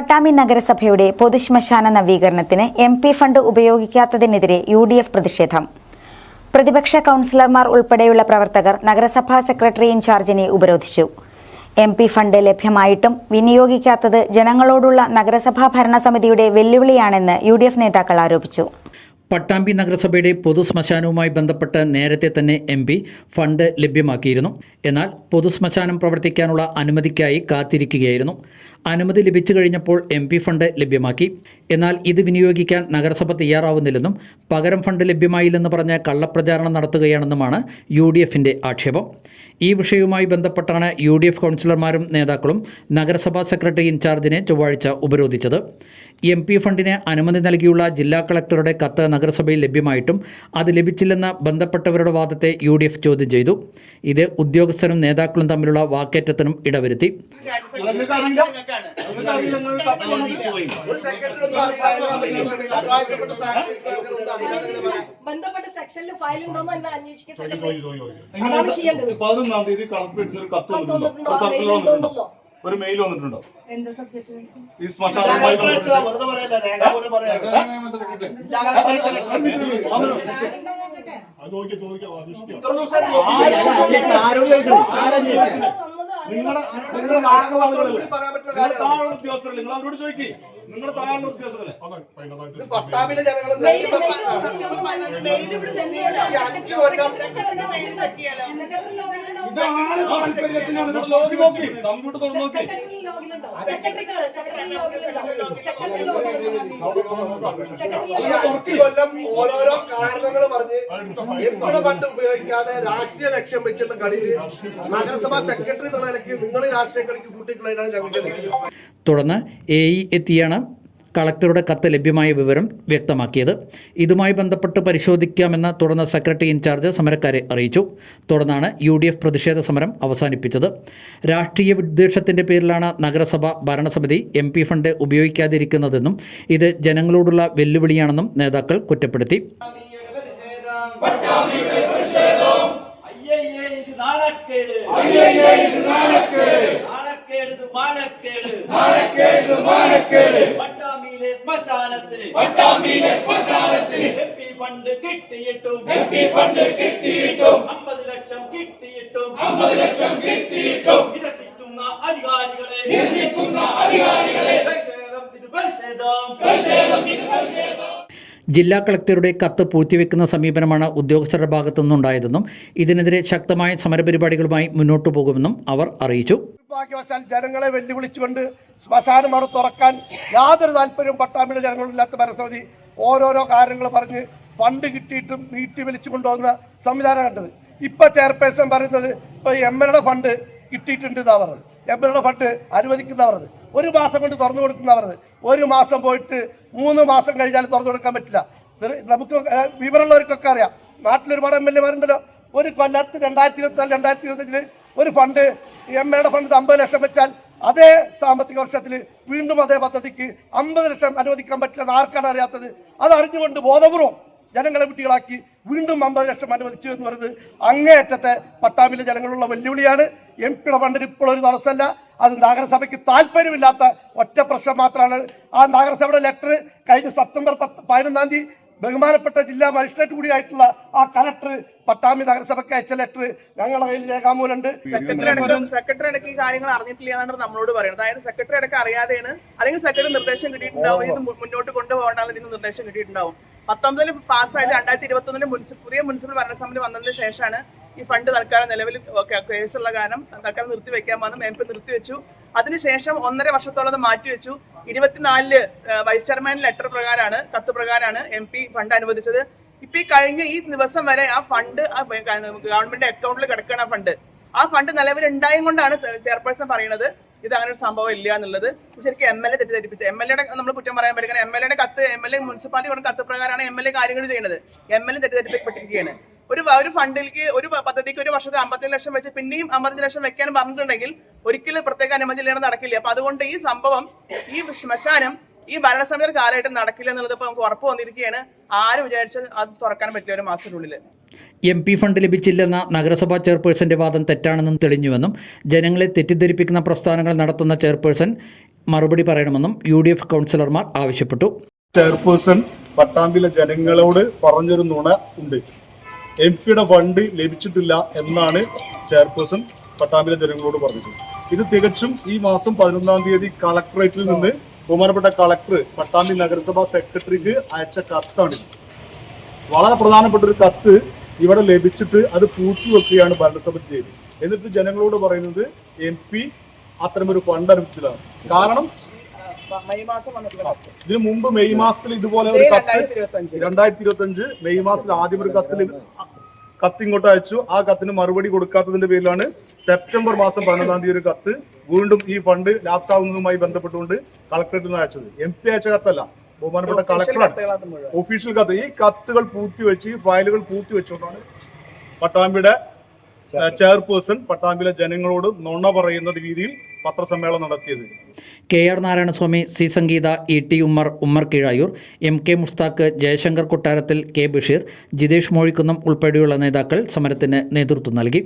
പട്ടാമ്പി നഗരസഭയുടെ പൊതുശ്മശാന നവീകരണത്തിന് എം പി ഫണ്ട് ഉപയോഗിക്കാത്തതിനെതിരെ യു ഡി എഫ് പ്രതിഷേധം. പ്രതിപക്ഷ കൗൺസിലർമാർ ഉൾപ്പെടെയുള്ള പ്രവർത്തകർ നഗരസഭാ സെക്രട്ടറി ഇൻചാർജിനെ ഉപരോധിച്ചു. എം പി ഫണ്ട് ലഭ്യമായിട്ടും വിനിയോഗിക്കാത്തത് ജനങ്ങളോടുള്ള നഗരസഭാ ഭരണസമിതിയുടെ വെല്ലുവിളിയാണെന്ന് യു ഡി എഫ് നേതാക്കൾ ആരോപിച്ചു. പട്ടാമ്പി നഗരസഭയുടെ പൊതുശ്മശാനവുമായി ബന്ധപ്പെട്ട് നേരത്തെ തന്നെ എം പി ഫണ്ട് ലഭ്യമാക്കിയിരുന്നു. എന്നാൽ പൊതുശ്മശാനം പ്രവർത്തിക്കാനുള്ള അനുമതിക്കായി കാത്തിരിക്കുകയായിരുന്നു. അനുമതി ലഭിച്ചു കഴിഞ്ഞപ്പോൾ എം പി ഫണ്ട് ലഭ്യമാക്കി. എന്നാൽ ഇത് വിനിയോഗിക്കാൻ നഗരസഭ തയ്യാറാവുന്നില്ലെന്നും പകരം ഫണ്ട് ലഭ്യമായില്ലെന്ന് പറഞ്ഞ് കള്ളപ്രചാരണം നടത്തുകയാണെന്നുമാണ് യു ഡി എഫിന്റെ ആക്ഷേപം. ഈ വിഷയവുമായി ബന്ധപ്പെട്ടാണ് യു ഡി എഫ് കൗൺസിലർമാരും നേതാക്കളും നഗരസഭാ സെക്രട്ടറി ഇൻചാർജിനെ ചൊവ്വാഴ്ച ഉപരോധിച്ചത്. എം പി ഫണ്ടിന് അനുമതി നൽകിയുള്ള ജില്ലാ കളക്ടറുടെ കത്ത് നഗരസഭയിൽ ലഭ്യമായിട്ടും അത് ലഭിച്ചില്ലെന്ന ബന്ധപ്പെട്ടവരുടെ വാദത്തെ യു ഡി എഫ് ചോദ്യം ചെയ്തു. ഇത് ഉദ്യോഗസ്ഥരും നേതാക്കളും തമ്മിലുള്ള വാക്കേറ്റത്തിനും ഇടവരുത്തി. അറിയാതെ ബന്ധപ്പെട്ട സെക്ഷനിൽ ഫയൽ ഉണ്ടോന്ന് എന്നെ അന്വേഷിക്കാൻ അതാണ് ചെയ്യേണ്ടത്. പതിനൊന്നാം തീയതി കളക്ടറേറ്റിൽ ഒരു കത്ത് വന്നിട്ടുണ്ടോ മെയിൽ വന്നിട്ടുണ്ടോ. ഒരു മെയിൽ വന്നിട്ടുണ്ടോ ഈ ശ്മശാനവുമായി സെക്രട്ടറി നിങ്ങളുടെ നിങ്ങൾ ആളുകളോട് പറയാൻ പറ്റുന്ന നിങ്ങളുടെ കാര്യമാണ്. താഴെ ഉദ്യോഗസ്ഥരല്ലേ? നിങ്ങൾ അവരോട് ചോദിക്കേ. നിങ്ങളുടെ താഴെ ഉദ്യോഗസ്ഥരല്ലേ? ഇത് പട്ടാമ്പിലെ ജനങ്ങളെ പ്രശ്നമാണ് ഈ അഞ്ചു കൊല്ലം ഇതാണ് താല്പര്യത്തിനാണ് നിങ്ങൾ നോക്കി. നോക്കി കമ്പ്യൂട്ടർ തുറന്ന് നോക്കി. ഈ അഞ്ചു കൊല്ലം ഓരോരോ കാരണങ്ങൾ പറഞ്ഞ് എപ്പോഴും ഫണ്ട് ഉപയോഗിക്കാതെ രാഷ്ട്രീയ ലക്ഷ്യം വെച്ചുള്ള കളിയിൽ നഗരസഭാ സെക്രട്ടറി എന്നുള്ള നിലയ്ക്ക് നിങ്ങൾ രാഷ്ട്രീയ കളിക്ക് കൂട്ടിക്കളയാണ് ഞങ്ങൾക്ക് തുടർന്ന് എ ഇ എത്തിയാണ്. കളക്ടറുടെ കത്ത് ലഭ്യമായ വിവരം വ്യക്തമാക്കിയത്. ഇതുമായി ബന്ധപ്പെട്ട് പരിശോധിക്കാമെന്ന് തുടർന്ന് സെക്രട്ടറി ഇൻചാർജ് സമരക്കാരെ അറിയിച്ചു. തുടർന്നാണ് യു ഡി എഫ് പ്രതിഷേധ സമരം അവസാനിപ്പിച്ചത്. രാഷ്ട്രീയ വിദ്വേഷത്തിന്റെ പേരിലാണ് നഗരസഭ ഭരണസമിതി എം പി ഫണ്ട് ഉപയോഗിക്കാതിരിക്കുന്നതെന്നും ഇത് ജനങ്ങളോടുള്ള വെല്ലുവിളിയാണെന്നും നേതാക്കൾ കുറ്റപ്പെടുത്തി. ഇത് നാണക്കേട്. ഇത് നാണക്കേട്. നാണക്കേട് ഇത് മാനക്കേട്. നാണക്കേട് പട്ടാമ്പിയിലെ ശ്മശാനത്തിന് എംപി ഫണ്ട് കിട്ടിയിട്ടും എംപി ഫണ്ട് കിട്ടിയിട്ടും അമ്പത് ലക്ഷം കിട്ടിയിട്ടും അമ്പത് ലക്ഷം കിട്ടിയിട്ടും നിരസിക്കുന്ന അധികാരികളെ നിരസിക്കുന്ന അധികാരികളെ പ്രതിഷേധം ഇത് പ്രതിഷേധം പ്രതിഷേധം ഇത് പ്രതിഷേധം ജില്ലാ കളക്ടറുടെ കത്ത് പൂഴ്ത്തിവെക്കുന്ന സമീപനമാണ് ഉദ്യോഗസ്ഥരുടെ ഭാഗത്തു നിന്നുണ്ടായതെന്നും ഇതിനെതിരെ ശക്തമായ സമരപരിപാടികളുമായി മുന്നോട്ടു പോകുമെന്നും അവർ അറിയിച്ചു. ജനങ്ങളെ വെല്ലുവിളിച്ചുകൊണ്ട് ശ്മശാനം അവിടെ തുറക്കാൻ യാതൊരു താല്പര്യവും പട്ടാമ്പിയുടെ ജനങ്ങളില്ലാത്ത ഭരണസമിതി ഓരോരോ കാര്യങ്ങൾ പറഞ്ഞ് ഫണ്ട് കിട്ടിയിട്ടും നീട്ടി വലിച്ചു കൊണ്ടുവന്ന സംവിധാനം കണ്ടത്. ഇപ്പൊ ചെയർപേഴ്സൺ പറയുന്നത് ഇപ്പൊ എം എൽ ഫണ്ട് കിട്ടിയിട്ടുണ്ട് എന്നാ പറഞ്ഞത്. എം എൽ ഫണ്ട് അനുവദിക്കുന്ന പറഞ്ഞത്. ഒരു മാസം കൊണ്ട് തുറന്നു കൊടുക്കുന്ന പറഞ്ഞത് ഒരു മാസം പോയിട്ട് മൂന്ന് മാസം കഴിഞ്ഞാൽ തുറന്നു കൊടുക്കാൻ പറ്റില്ല. നമുക്ക് വിവരമുള്ളവർക്കൊക്കെ അറിയാം. നാട്ടിലൊരുപാട് എം എൽ എമാരുണ്ടല്ലോ. ഒരു കൊല്ലത്ത് രണ്ടായിരത്തി ഇരുപത്തിനാല് രണ്ടായിരത്തി ഇരുപത്തഞ്ചിൽ ഒരു ഫണ്ട് എം എയുടെ ഫണ്ട് അമ്പത് ലക്ഷം വെച്ചാൽ അതേ സാമ്പത്തിക വർഷത്തിൽ വീണ്ടും അതേ പദ്ധതിക്ക് അമ്പത് ലക്ഷം അനുവദിക്കാൻ പറ്റില്ലെന്ന് ആർക്കാണ് അറിയാത്തത്? അത് അറിഞ്ഞുകൊണ്ട് ബോധപൂർവം ജനങ്ങളെ കുട്ടികളാക്കി വീണ്ടും അമ്പത് ലക്ഷം അനുവദിച്ചു എന്ന് പറയുന്നത് അങ്ങേയറ്റത്തെ പട്ടാമ്പിലെ ജനങ്ങളുള്ള വെല്ലുവിളിയാണ്. എം പിയുടെ ഫണ്ടിന് ഇപ്പോൾ ഒരു തടസ്സമല്ല. അത് നഗരസഭയ്ക്ക് താല്പര്യമില്ലാത്ത ഒറ്റ പ്രശ്നം മാത്രമാണ്. ആ നഗരസഭയുടെ ലെറ്റർ കഴിഞ്ഞ സെപ്റ്റംബർ പത്ത് പതിനൊന്നാം തീയതി ബഹുമാനപ്പെട്ട ജില്ലാ മജിസ്ട്രേറ്റ് കൂടിയായിട്ടുള്ള ആ കലക്ടർ പട്ടാമ്പി നഗരസഭയ്ക്ക് അയച്ച ലെറ്റർ ഞങ്ങളുടെ കയ്യിൽ രേഖാമൂലുണ്ട് സെക്രട്ടറി അടക്കം ഈ കാര്യങ്ങൾ അറിഞ്ഞിട്ടില്ല എന്നാണ് നമ്മളോട് പറയുന്നത്. അതായത് സെക്രട്ടറി ഇടയ്ക്ക് അറിയാതെയാണ് അല്ലെങ്കിൽ സെക്രട്ടറി നിർദ്ദേശം കിട്ടിയിട്ടുണ്ടാവും. ഇത് മുന്നോട്ട് കൊണ്ടുപോകേണ്ട അല്ലെങ്കിൽ നിർദ്ദേശം കിട്ടിയിട്ടുണ്ടാവും. പത്തൊമ്പതിൽ പാസ്സായത് രണ്ടായിരത്തി ഇരുപത്തി ഒന്നിൽ മുനിസിപ്പൽ പുതിയ മുനിസിപ്പൽ ഭരണസമിതി വന്നതിന് ശേഷമാണ് ഈ ഫണ്ട് തൽക്കാലം നിലവിൽ കേസുള്ള കാരണം തൽക്കാലം നിർത്തി വെക്കാൻ പറഞ്ഞു എം പി നിർത്തിവെച്ചു. അതിനുശേഷം ഒന്നര വർഷത്തോളം അത് മാറ്റിവെച്ചു. ഇരുപത്തിനാലിൽ വൈസ് ചെയർമാൻ ലെറ്റർ പ്രകാരമാണ് കത്ത് പ്രകാരമാണ് എം പി ഫണ്ട് അനുവദിച്ചത്. ഇപ്പൊ ഈ കഴിഞ്ഞ ഈ ദിവസം വരെ ആ ഫണ്ട് ഗവൺമെന്റ് അക്കൗണ്ടിൽ കിടക്കുന്ന ഫണ്ട്. ആ ഫണ്ട് നിലവിൽ ഉണ്ടായും കൊണ്ടാണ് ചെയർപേഴ്സൺ പറയുന്നത്. ഇത് അങ്ങനെ ഒരു സംഭവം ഇല്ല എന്നുള്ളത് ശരിക്കും എം എൽ എ തെറ്റിദ്ധരിപ്പിച്ചത്. എം എൽ എയുടെ നമ്മൾ കുറ്റം പറയാൻ പറ്റില്ല കാരണം എം എൽ എയുടെ കത്ത് എം എൽ എ മുനിസിപ്പാലിറ്റി കത്ത് പ്രകാരമാണ് എം എൽ എ കാര്യങ്ങൾ ചെയ്യുന്നത്. എം എൽ എ തെറ്റിദ്ധരിപ്പിക്കപ്പെട്ടിരിക്കുകയാണ്. ഒരു ഒരു ഫണ്ടിലേക്ക് ഒരു പദ്ധതിക്ക് ഒരു വർഷത്തെ അമ്പത്തഞ്ച് ലക്ഷം വെച്ച് പിന്നെയും അമ്പത്തഞ്ച് ലക്ഷം വെക്കാൻ പറഞ്ഞിട്ടുണ്ടെങ്കിൽ ഒരിക്കലും പ്രത്യേക അനുമതി ഇല്ലാതെ നടക്കില്ല. അപ്പൊ അതുകൊണ്ട് ഈ സംഭവം ഈ ശ്മശാനം ഈ ഭരണസമിതിയുടെ കാലഘട്ടം നടക്കില്ല എന്നുള്ളത് ഇപ്പൊ നമുക്ക് ഉറപ്പ് വന്നിരിക്കുകയാണ്. ആരും വിചാരിച്ചാൽ അത് തുറക്കാൻ പറ്റില്ല ഒരു മാസത്തിനുള്ളിൽ എം പി ഫണ്ട് ലഭിച്ചില്ലെന്ന നഗരസഭാ ചെയർപേഴ്സന്റെ വാദം തെറ്റാണെന്നും തെളിഞ്ഞുവെന്നും ജനങ്ങളെ തെറ്റിദ്ധരിപ്പിക്കുന്ന പ്രസ്ഥാനങ്ങൾ നടത്തുന്ന ചെയർപേഴ്സൺ മറുപടി പറയണമെന്നും യു ഡി എഫ് കൗൺസിലർമാർ ആവശ്യപ്പെട്ടു. ചെയർപേഴ്സൺ പട്ടാമ്പിലെ ജനങ്ങളോട് പറഞ്ഞൊരു നുണ ഉണ്ട്. എം പിയുടെ ഫണ്ട് ലഭിച്ചിട്ടില്ല എന്നാണ് ചെയർപേഴ്സൺ പട്ടാമ്പിലെ ജനങ്ങളോട് പറഞ്ഞത് ഇത് തികച്ചും ഈ മാസം പതിനൊന്നാം തീയതി കളക്ടറേറ്റിൽ നിന്ന് ബഹുമാനപ്പെട്ട കളക്ടർ പട്ടാമ്പി നഗരസഭാ സെക്രട്ടറിക്ക് അയച്ച കത്താണ് വളരെ പ്രധാനപ്പെട്ട ഒരു കത്ത് ഇവിടെ ലഭിച്ചിട്ട് അത് പൂട്ടിവെക്കുകയാണ് ഭരണസഭ ചെയ്തത്. എന്നിട്ട് ജനങ്ങളോട് പറയുന്നത് എം പി അത്തരമൊരു ഫണ്ട് അനുവദിച്ചതാണ് കാരണം ഇതിന് മുമ്പ് മെയ് മാസത്തിൽ ഇതുപോലെ ഒരു കത്ത്. രണ്ടായിരത്തി ഇരുപത്തി അഞ്ച് മെയ് മാസത്തിൽ ആദ്യം ഒരു കത്തിൽ കത്ത് ഇങ്ങോട്ട് അയച്ചു. ആ കത്തിന് മറുപടി കൊടുക്കാത്തതിന്റെ പേരിലാണ് സെപ്റ്റംബർ മാസം പതിനൊന്നാം തീയതി ഒരു കത്ത് വീണ്ടും ഈ ഫണ്ട് ലാപ്സ് ആവുന്നതുമായി ബന്ധപ്പെട്ടുകൊണ്ട് കളക്ടറേറ്റിൽ നിന്ന് അയച്ചത്. എം പി അയച്ച കത്തല്ല. ബഹുമാനപ്പെട്ട കളക്ടറാണ് ഒഫീഷ്യൽ കത്ത്. ഈ കത്തുകൾ പൂർത്തിവെച്ച് വെച്ച് ഫയലുകൾ പൂർത്തിവെച്ചുകൊണ്ടാണ് പട്ടാമ്പിയുടെ ചെയർപേഴ്സൺ പട്ടാമ്പിയിലെ ജനങ്ങളോട് നുണ പറയുന്ന രീതിയിൽ പത്രസമ്മേളനം നടത്തിയത്. K R Narayanaswamy C Sangeetha E T Ummer Ummer Keezhayur M K Mustaq Jayashankar Kottarathil K Basheer Jithesh Mozhikkunnam ഉൾപ്പെടെയുള്ള നേതാക്കൾ സമരത്തിന് നേതൃത്വം നൽകി.